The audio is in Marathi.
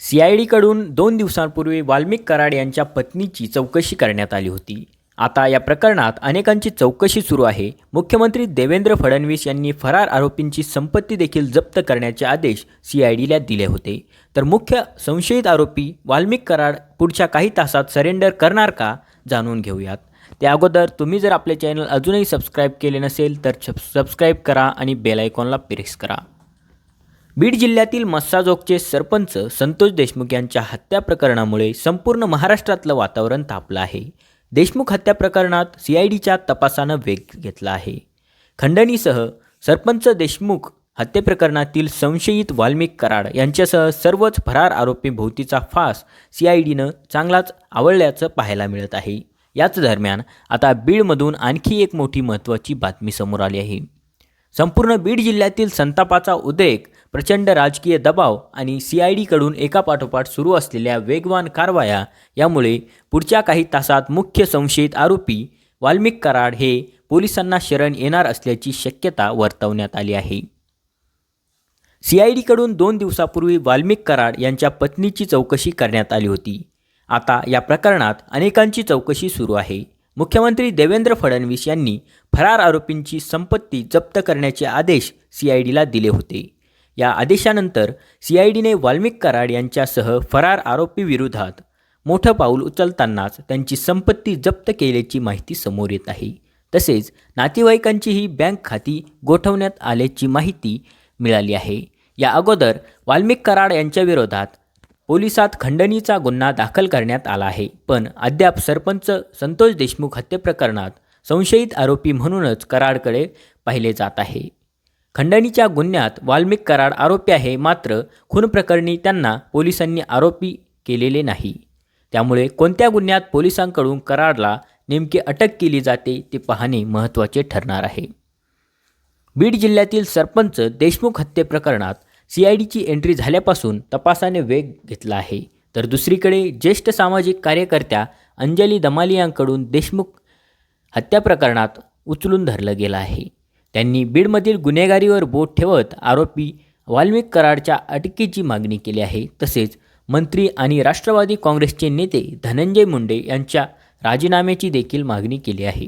सी आय डीकडून दोन दिवसांपूर्वी वाल्मिक कराड यांच्या पत्नीची चौकशी करण्यात आली होती. आता या प्रकरणात अनेकांची चौकशी सुरू आहे. मुख्यमंत्री देवेंद्र फडणवीस यांनी फरार आरोपींची संपत्ती देखील जप्त करण्याचे आदेश सी आय डीला दिले होते. तर मुख्य संशयित आरोपी वाल्मिक कराड पुढच्या काही तासात सरेंडर करणार का जाणून घेऊयात. त्या अगोदर तुम्ही जर आपले चॅनल अजूनही सबस्क्राईब केले नसेल तर सबस्क्राईब करा आणि बेल आयकॉनला प्रेस करा. बीड जिल्ह्यातील मस्साजोगचे सरपंच संतोष देशमुख यांच्या हत्या प्रकरणामुळे संपूर्ण महाराष्ट्रातलं वातावरण तापलं आहे. देशमुख हत्या प्रकरणात सी आय डीच्या तपासानं वेग घेतला आहे. खंडणीसह सरपंच देशमुख हत्येप्रकरणातील संशयित वाल्मिक कराड यांच्यासह सर्वच फरार आरोपी भोवतीचा फास सी आय डीनं चांगलाच आवडल्याचं पाहायला मिळत आहे. याच दरम्यान आता बीडमधून आणखी एक मोठी महत्त्वाची बातमी समोर आली आहे. संपूर्ण बीड जिल्ह्यातील संतापाचा उद्रेक प्रचंड राजकीय दबाव आणि सी आय डीकडून एकापाठोपाठ सुरू असलेल्या वेगवान कारवाया यामुळे पुढच्या काही तासात मुख्य संशयित आरोपी वाल्मिक कराड हे पोलिसांना शरण येणार असल्याची शक्यता वर्तवण्यात आली आहे. सी आय डीकडून दोन दिवसापूर्वी वाल्मिक कराड यांच्या पत्नीची चौकशी करण्यात आली होती. आता या प्रकरणात अनेकांची चौकशी सुरू आहे. मुख्यमंत्री देवेंद्र फडणवीस यांनी फरार आरोपींची संपत्ती जप्त करण्याचे आदेश सी आय डीला दिले होते. या आदेशानंतर सी आय डीने वाल्मिक कराड यांच्यासह फरार आरोपीविरोधात मोठं पाऊल उचलतानाच त्यांची संपत्ती जप्त केल्याची माहिती समोर येत आहे. तसेच नातेवाईकांचीही बँक खाती गोठवण्यात आल्याची माहिती मिळाली आहे. या अगोदर वाल्मिक कराड यांच्याविरोधात पोलिसात खंडणीचा गुन्हा दाखल करण्यात आला आहे. पण अद्याप सरपंच संतोष देशमुख हत्येप्रकरणात संशयित आरोपी म्हणूनच कराडकडे पाहिले जात आहे. खंडणीच्या गुन्ह्यात वाल्मिक कराड आरोपी आहे मात्र खून प्रकरणी त्यांना पोलिसांनी आरोपी केलेले नाही. त्यामुळे कोणत्या गुन्ह्यात पोलिसांकडून कराडला नेमकी अटक केली जाते ते पाहणे महत्त्वाचे ठरणार आहे. बीड जिल्ह्यातील सरपंच देशमुख हत्ये प्रकरणात सी आय डीची एंट्री झाल्यापासून तपासाने वेग घेतला आहे. तर दुसरीकडे ज्येष्ठ सामाजिक कार्यकर्त्या अंजली दमाली यांकडून देशमुख हत्या प्रकरणात उचलून धरलं गेलं आहे. त्यांनी बीडमधील गुन्हेगारीवर बोट ठेवत आरोपी वाल्मिक कराडच्या अटकेची मागणी केली आहे. तसेच मंत्री आणि राष्ट्रवादी काँग्रेसचे नेते धनंजय मुंडे यांच्या राजीनाम्याची देखील मागणी केली आहे.